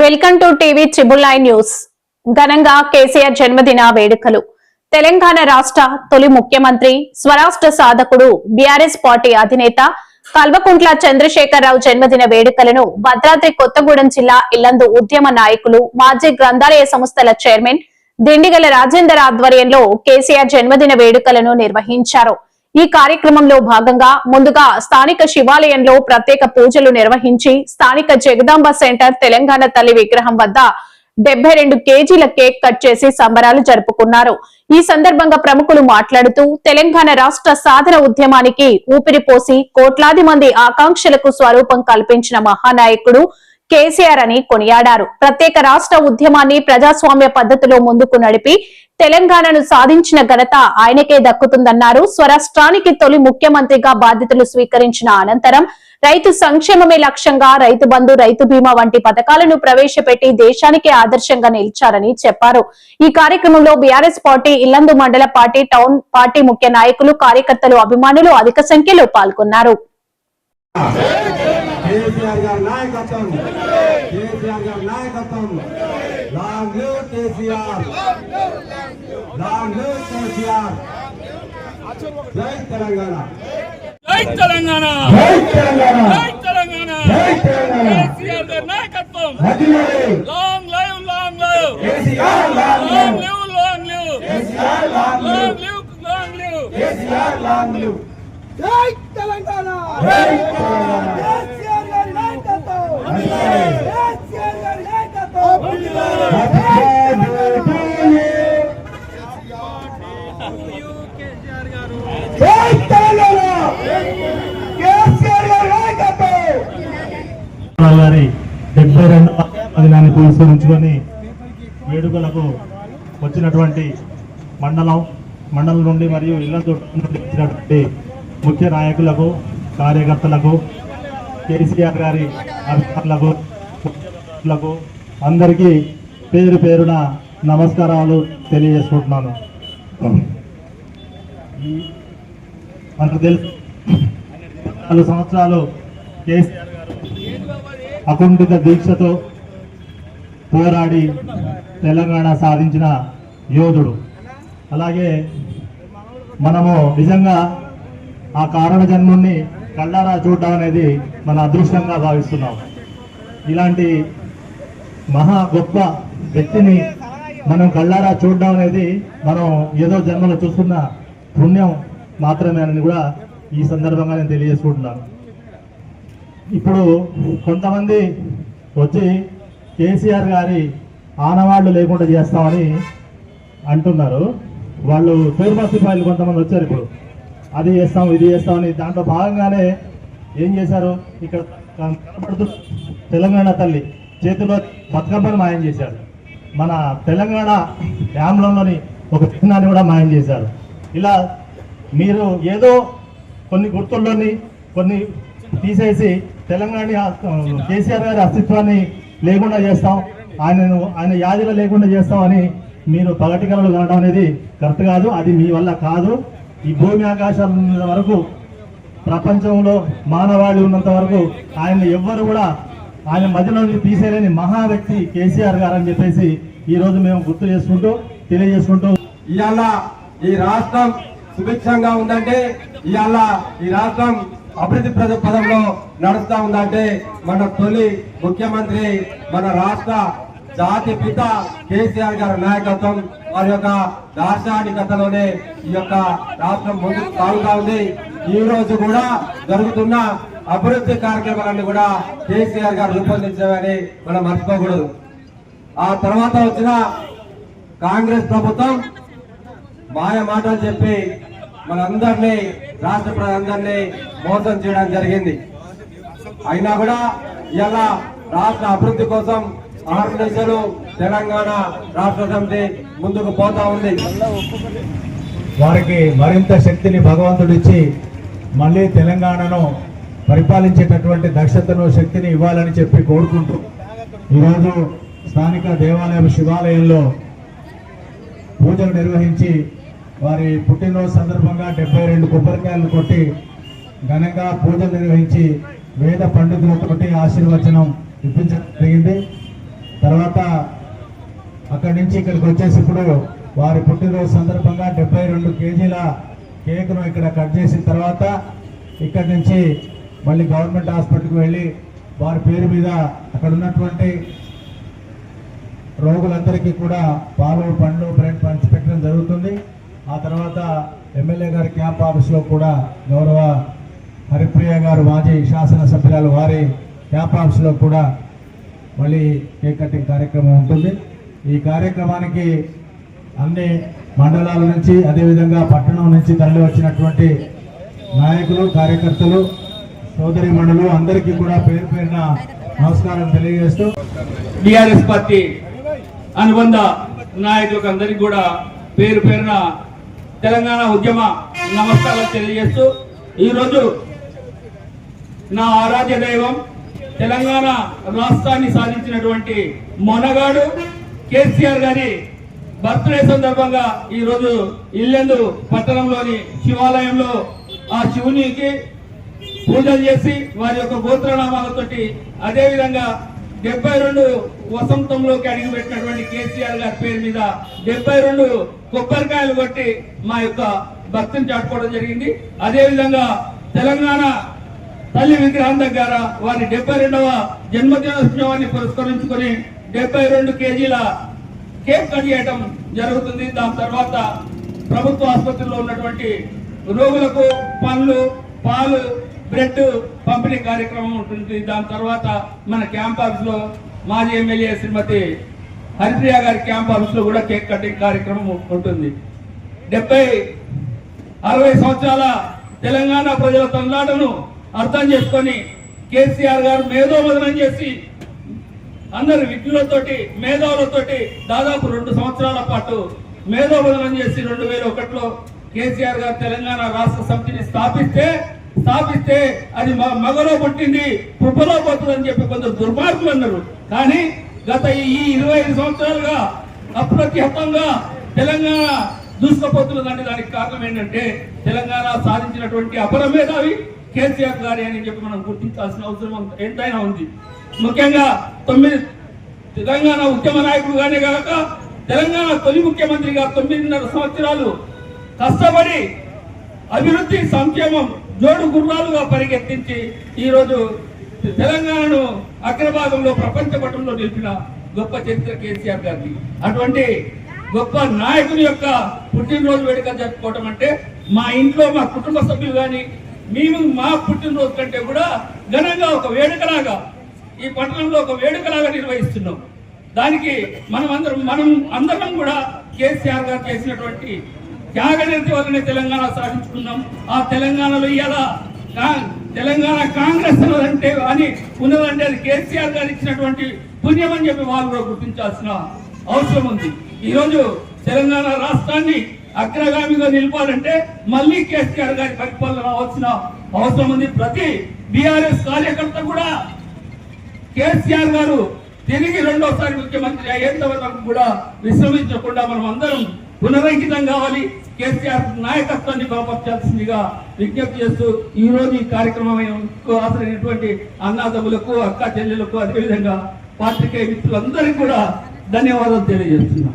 Welcome to TV triple news. ఘనంగా కేసీఆర్ జన్మదిన వేడుకలు. తెలంగాణ రాష్ట్ర తొలి ముఖ్యమంత్రి స్వరాష్ట్ర సాధకుడు బీఆర్ఎస్ పార్టీ అధినేత కల్వకుంట్ల చంద్రశేఖరరావు జన్మదిన వేడుకలను భద్రాద్రి కొత్తగూడెం జిల్లా ఇల్లందు ఉద్యమ నాయకులు మాజీ గ్రంథాలయ సంస్థల చైర్మన్ దిండిగల రాజేందర్ ఆధ్వర్యంలో కేసీఆర్ జన్మదిన వేడుకలను నిర్వహించారు. ఈ కార్యక్రమంలో భాగంగా ముందుగా స్థానిక శివాలయంలో ప్రత్యేక పూజలు నిర్వహించి స్థానిక జగదాంబ సెంటర్ తెలంగాణ తల్లి విగ్రహం వద్ద డెబ్బై రెండు కేజీల కేక్ కట్ చేసి సంబరాలు జరుపుకున్నారు. ఈ సందర్భంగా ప్రముఖులు మాట్లాడుతూ తెలంగాణ రాష్ట్ర సాధన ఉద్యమానికి ఊపిరిపోసి కోట్లాది మంది ఆకాంక్షలకు స్వరూపం కల్పించిన మహానాయకుడు కేసీఆర్ అని కొనియాడారు. ప్రత్యేక రాష్ట్ర ఉద్యమాన్ని ప్రజాస్వామ్య పద్ధతిలో ముందుకు నడిపి తెలంగాణను సాధించిన ఘనత ఆయనకే దక్కుతుందన్నారు. స్వరాష్ట్రానికి తొలి ముఖ్యమంత్రిగా బాధ్యతలు స్వీకరించిన అనంతరం రైతు సంక్షేమమే లక్ష్యంగా రైతు బంధు రైతు బీమా వంటి పథకాలను ప్రవేశపెట్టి దేశానికి ఆదర్శంగా నిలిచారని చెప్పారు. ఈ కార్యక్రమంలో బీఆర్ఎస్ పార్టీ ఇల్లందు మండల పార్టీ టౌన్ పార్టీ ముఖ్య నాయకులు కార్యకర్తలు అభిమానులు అధిక సంఖ్యలో పాల్గొన్నారు. కేసీఆర్ నాయకత్వం జై తెలంగాణ జై తెలంగాణ జై తెలంగాణ జై తెలంగాణ జై తెలంగాణ కేసీఆర్ గారి నాయకత్వం అదిలే long live long live KCR long long long live KCR long live long live KCR long live జై తెలంగాణ జై తెలంగాణ కేసీఆర్ గారి నాయకత్వం కేసీఆర్ గారి నాయకత్వం హ్యాపీ బర్త్డే టు యు జై తెలంగాణ కేసీఆర్ గారి డెబ్బై రెండవ దినాన్ని పురస్కరించుకొని వేడుకలకు వచ్చినటువంటి మండలం మండలం నుండి మరియు ఇళ్ళ నుండి వచ్చినటువంటి ముఖ్య నాయకులకు కార్యకర్తలకు కేసీఆర్ గారి అధికారులకు అందరికీ పేరు పేరున నమస్కారాలు తెలియజేసుకుంటున్నాను. ఈ మనకు తెలుసు. నాలుగు సంవత్సరాలు కేసీఆర్ గారు అకుంఠిత దీక్షతో పోరాడి తెలంగాణ సాధించిన యోధుడు. అలాగే మనము నిజంగా ఆ కారణ జన్ముణ్ణి కళ్ళారా చూడడం అనేది మన అదృష్టంగా భావిస్తున్నాం. ఇలాంటి మహా గొప్ప వ్యక్తిని మనం కళ్ళారా చూడడం అనేది మనం ఏదో జన్మలో చూస్తున్న పుణ్యం మాత్రమే అని కూడా ఈ సందర్భంగా నేను తెలియజేసుకుంటున్నాను. ఇప్పుడు కొంతమంది వచ్చి కేసీఆర్ గారి ఆనవాళ్ళు లేకుండా చేస్తామని అంటున్నారు. వాళ్ళు పేరు సిపాయిలు కొంతమంది వచ్చారు ఇప్పుడు. అది చేస్తాం ఇది చేస్తామని దాంట్లో భాగంగానే ఏం చేశారు? ఇక్కడ కనబడుతున్న తెలంగాణ తల్లి చేతిలో బతుకమ్మని మాయం చేశారు. మన తెలంగాణ డ్యాంలోని ఒక చిహ్నాన్ని కూడా మాయం చేశారు. ఇలా మీరు ఏదో కొన్ని గుర్తుల్లోని కొన్ని తీసేసి తెలంగాణ కేసీఆర్ గారి అస్తిత్వాన్ని లేకుండా చేస్తాం. ఆయనను ఆయన యాదిలో లేకుండా చేస్తామని మీరు పగటి కళలు కనడం అనేది కరెక్ట్ కాదు. అది మీ వల్ల కాదు. ఈ భూమి ఆకాశాల ఉన్నంత వరకు ప్రపంచంలో మానవాళి ఉన్నంత వరకు ఆయన ఎవ్వరు కూడా ఆయన మధ్యలో నుంచి తీసేయలేని మహా వ్యక్తి కేసీఆర్ గారు అని చెప్పేసి ఈరోజు మేము గుర్తు చేసుకుంటూ తెలియజేసుకుంటూ ఇవాళ ఈ రాష్ట్రం సుభిక్షంగా ఉందంటే ఇవాళ ఈ రాష్ట్రం అభివృద్ధి ప్రజ పదంలో నడుస్తా ఉందంటే మన తొలి ముఖ్యమంత్రి మన రాష్ట్ర జాతి పిత కేసీఆర్ గారి నాయకత్వం వారి యొక్క దార్శనికతలోనే ఈ యొక్క రాష్ట్రం ముందుకు సాగుతా ఉంది. ఈ రోజు కూడా జరుగుతున్న అభివృద్ధి కార్యక్రమాలన్నీ కూడా కేసీఆర్ గారు రూపొందించామని మనం మర్చిపోకూడదు. ఆ తర్వాత వచ్చిన కాంగ్రెస్ ప్రభుత్వం మాయ మాటలు చెప్పి మనందరినీ రాష్ట్ర ప్రజలందరినీ మోసం చేయడం జరిగింది. అయినా కూడా ఇలా రాష్ట్ర అభివృద్ధి కోసం ఆంధ్రప్రదేశ్లో తెలంగాణ రాష్ట్ర సమితి ముందుకు పోతా ఉంది. వారికి మరింత శక్తిని భగవంతుడు ఇచ్చి మళ్ళీ తెలంగాణను పరిపాలించేటటువంటి దక్షతను శక్తిని ఇవ్వాలని చెప్పి కోరుకుంటూ ఈరోజు స్థానిక దేవాలయం శివాలయంలో పూజలు నిర్వహించి వారి పుట్టినరోజు సందర్భంగా డెబ్బై రెండు కొబ్బరికాయలు కొట్టి ఘనంగా పూజలు నిర్వహించి వేద పండితులతోటి ఆశీర్వచనం ఇప్పించడం జరిగింది. తర్వాత అక్కడి నుంచి ఇక్కడికి వచ్చేసి ఇప్పుడు వారి పుట్టినరోజు సందర్భంగా డెబ్బై రెండు కేజీల కేకును ఇక్కడ కట్ చేసిన తర్వాత ఇక్కడి నుంచి మళ్ళీ గవర్నమెంట్ హాస్పిటల్కి వెళ్ళి వారి పేరు మీద అక్కడ ఉన్నటువంటి రోగులందరికీ కూడా పాలు పండ్లు బ్రెడ్ పంచిపెట్టడం జరుగుతుంది. ఆ తర్వాత ఎమ్మెల్యే గారి క్యాంప్ ఆఫీస్లో కూడా గౌరవ హరిప్రియ గారు మాజీ శాసనసభ్యురాలు వారి క్యాంప్ ఆఫీస్లో కూడా మళ్ళీ కేక్ కటింగ్ కార్యక్రమం ఉంటుంది. ఈ కార్యక్రమానికి అన్ని మండలాల నుంచి అదేవిధంగా పట్టణం నుంచి తరలి వచ్చినటువంటి నాయకులు కార్యకర్తలు సోదరి మండలు అందరికీ కూడా పేరు పేరున నమస్కారం తెలియజేస్తూ బీఆర్ఎస్ పార్టీ అనుబంధ నాయకులకు అందరికీ కూడా పేరు పేరున తెలంగాణ ఉద్యమ నమస్కారాలు తెలియజేస్తూ ఈరోజు నా ఆరాధ్య దైవం తెలంగాణ రాష్ట్రాన్ని సాధించినటువంటి మొనగాడు కేసీఆర్ గారి బర్త్డే సందర్భంగా ఈరోజు ఇల్లెందు పట్టణంలోని శివాలయంలో ఆ శివునికి పూజలు చేసి వారి యొక్క గోత్రనామాలతోటి అదేవిధంగా డెబ్బై రెండు వసంతంలోకి అడుగుపెట్టినటువంటి కేసీఆర్ గారి పేరు మీద డెబ్బై రెండు కొబ్బరికాయలు కొట్టి మా యొక్క భక్తిని చాటుకోవడం జరిగింది. అదేవిధంగా తెలంగాణ తల్లి విగ్రహం దగ్గర వారి డెబ్బై రెండవ జన్మదినోత్సవాన్ని పురస్కరించుకొని డెబ్బై రెండు కేజీల కేక్ కట్ చేయటం జరుగుతుంది. దాని తర్వాత ప్రభుత్వ ఆసుపత్రిలో ఉన్నటువంటి రోగులకు పండ్లు పాలు బ్రెడ్ పంపిణీ కార్యక్రమం ఉంటుంది. దాని తర్వాత మన క్యాంప్లో మాజీ ఎమ్మెల్యే శ్రీమతి హరిప్రియ గారి క్యాంప్లో కూడా కేక్ కటింగ్ కార్యక్రమం ఉంటుంది. డెబ్బై అరవై సంవత్సరాల తెలంగాణ ప్రజల తొందాటను అర్థం చేసుకొని కేసీఆర్ గారు మేధోమదనం చేసి అందరు విజ్ఞులతోటి మేధావులతోటి దాదాపు రెండు సంవత్సరాల పాటు మేధోబదనం చేసి రెండు వేల ఒకటిలో కేసీఆర్ గారు తెలంగాణ రాష్ట్ర సమితిని స్థాపిస్తే స్థాపిస్తే అది మ- మగలో పుట్టింది పద్ర అని చెప్పి కొందరు దుర్మార్గులు అన్నారు. కానీ గత ఈ ఇరవై ఐదు సంవత్సరాలుగా అప్రతిహతంగా తెలంగాణ దూసుకుపోతున్నదంటే దానికి కారణం ఏంటంటే తెలంగాణ సాధించినటువంటి అపర మేధావి కేసీఆర్ గారి అని చెప్పి మనం గుర్తించాల్సిన అవసరం ఎంతైనా ఉంది. ముఖ్యంగా తొమ్మిది తెలంగాణ ఉద్యమ నాయకుడుగానే కాక తెలంగాణ తొలి ముఖ్యమంత్రిగా తొమ్మిదిన్నర సంవత్సరాలు కష్టపడి అభివృద్ధి సంక్షేమం జోడు గుర్రాలుగా పరిగెత్తించి ఈరోజు తెలంగాణను అగ్రభాగంలో ప్రపంచ పటంలో నిలిపిన గొప్ప చరిత్ర కేసీఆర్ గారిది అటువంటి గొప్ప నాయకుని యొక్క పుట్టినరోజు వేడుక జరుపుకోవటం అంటే మా ఇంట్లో మా కుటుంబ సభ్యులు కానీ మేము మా పుట్టినరోజు కంటే కూడా ఘనంగా ఒక వేడుకలాగా ఈ పట్టణంలో ఒక వేడుకలాగా నిర్వహిస్తున్నాం. దానికి మనం అందరం మనం అందరం కూడా కేసీఆర్ గారు చేసినటువంటి త్యాగనిరతి వల్లనే తెలంగాణ సాధించుకున్నాం ఆ తెలంగాణలో ఇవాళ తెలంగాణ కాంగ్రెస్ అంటే అని ఉన్నదంటే అది కేసీఆర్ గారు ఇచ్చినటువంటి పుణ్యం అని చెప్పి వాళ్ళు కూడా గుర్తించాల్సిన అవసరం ఉంది. ఈరోజు తెలంగాణ రాష్ట్రాన్ని అగ్రగామిగా నిలపాలంటే మళ్ళీ కేసీఆర్ గారి పరిపాలన రావాల్సిన అవసరం ఉంది. ప్రతి బీఆర్ఎస్ కార్యకర్త కూడా కేసీఆర్ గారు తిరిగి రెండోసారి ముఖ్యమంత్రి అయ్యేంత వరకు కూడా విశ్రమించకుండా మనం అందరం పునరంకితం కావాలి. కేసీఆర్ నాయకత్వాన్ని బలపరచాల్సిందిగా విజ్ఞప్తి చేస్తూ ఈ రోజు ఈ కార్యక్రమం హాజరైనటువంటి అన్నాదములకు అక్క చెల్లెలకు అదేవిధంగా పాత్రికేయ మిత్రులందరికీ కూడా ధన్యవాదాలు తెలియజేస్తున్నాం.